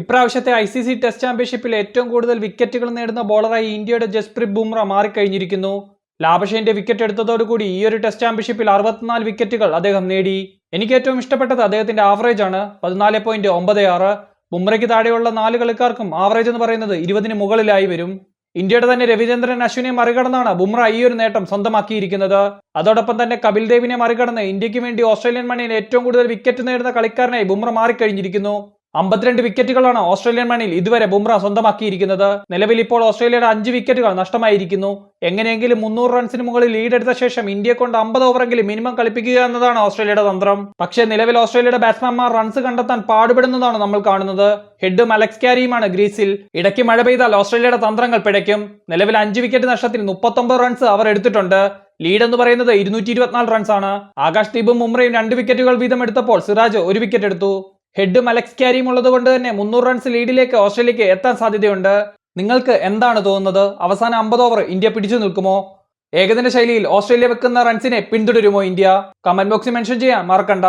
ഇപ്രാവശ്യത്തെ I C C test ചാമ്പ്യൻഷിപ്പിൽ ഏറ്റവും കൂടുതൽ വിക്കറ്റുകൾ നേടുന്ന ബോളറായി ഇന്ത്യയുടെ ജസ്പ്രീത് ബുംറ മാറിക്കഴിഞ്ഞിരിക്കുന്നു. ലാബഷേന്റെ വിക്കറ്റ് എടുത്തതോടുകൂടി ഈ ഒരു ടെസ്റ്റ് ചാമ്പ്യൻഷിപ്പിൽ അറുപത്തിനാല് വിക്കറ്റുകൾ അദ്ദേഹം നേടി. എനിക്ക് ഏറ്റവും ഇഷ്ടപ്പെട്ടത് അദ്ദേഹത്തിന്റെ ആവറേജ് ആണ് പതിനാല് പോയിന്റ് ഒമ്പത് ആറ്. ബുംറയ്ക്ക് താഴെയുള്ള നാല് കളിക്കാർക്കും ആവറേജ് എന്ന് പറയുന്നത് ഇരുപതിന് മുകളിലായി വരും. ഇന്ത്യയുടെ തന്നെ രവിചന്ദ്രൻ അശ്വിനെ മറികടന്നാണ് ബുംറ ഈ ഒരു നേട്ടം സ്വന്തമാക്കിയിരിക്കുന്നത്. അതോടൊപ്പം തന്നെ കപിൽ ദേവിനെ മറികടന്ന് ഇന്ത്യയ്ക്ക് വേണ്ടി ഓസ്ട്രേലിയൻ മണ്ണിൽ ഏറ്റവും കൂടുതൽ വിക്കറ്റ് നേടുന്ന കളിക്കാരനായി ബുംറ മാറിക്കഴിഞ്ഞിരിക്കുന്നു. അമ്പത്തിരണ്ട് വിക്കറ്റുകളാണ് ഓസ്ട്രേലിയൻ മണ്ണിൽ ഇതുവരെ ബുംറ സ്വന്തമാക്കിയിരിക്കുന്നത്. നിലവിൽ ഇപ്പോൾ ഓസ്ട്രേലിയയുടെ അഞ്ച് വിക്കറ്റുകൾ നഷ്ടമായിരിക്കുന്നു. എങ്ങനെയെങ്കിലും മുന്നൂറ് റൺസിന് മുകളിൽ ലീഡ് എടുത്ത ശേഷം ഇന്ത്യയെ കൊണ്ട് അമ്പത് ഓവറെങ്കിലും മിനിമം കളിപ്പിക്കുക എന്നതാണ് ഓസ്ട്രേലിയയുടെ തന്ത്രം. പക്ഷേ നിലവിൽ ഓസ്ട്രേലിയയുടെ ബാറ്റ്സ്മാൻമാർ റൺസ് കണ്ടെത്താൻ പാടുപെടുന്നതാണ് നമ്മൾ കാണുന്നത്. ഹെഡും അലക്സ് ക്യാരിയുമാണ് ഗ്രീസിൽ. ഇടയ്ക്ക് മഴ പെയ്താൽ ഓസ്ട്രേലിയയുടെ തന്ത്രങ്ങൾ പിഴയ്ക്കും. നിലവിൽ അഞ്ച് വിക്കറ്റ് നഷ്ടത്തിൽ മുപ്പത്തൊമ്പത് റൺസ് അവർ എടുത്തിട്ടുണ്ട്. ലീഡ് എന്ന് പറയുന്നത് ഇരുന്നൂറ്റി ഇരുപത്തിനാല് ആണ് ആകാശ് ദീപും മുംറയും രണ്ട് വിക്കറ്റുകൾ വീതം എടുത്തപ്പോൾ സിറാജ് ഒരു വിക്കറ്റ് എടുത്തു. ഹെഡും മലക്സ് ക്യാരിയും ഉള്ളത് കൊണ്ട് തന്നെ മുന്നൂറ് റൺസ് ലീഡിലേക്ക് ഓസ്ട്രേലിയക്ക് എത്താൻ സാധ്യതയുണ്ട്. നിങ്ങൾക്ക് എന്താണ് തോന്നുന്നത്? അവസാന അമ്പത് ഓവർ ഇന്ത്യ പിടിച്ചു നിൽക്കുമോ? ഏകദിന ശൈലിയിൽ ഓസ്ട്രേലിയ വെക്കുന്ന റൺസിനെ പിന്തുടരുമോ ഇന്ത്യ? കമന്റ് ബോക്സിൽ മെൻഷൻ ചെയ്യാൻ മറക്കണ്ട.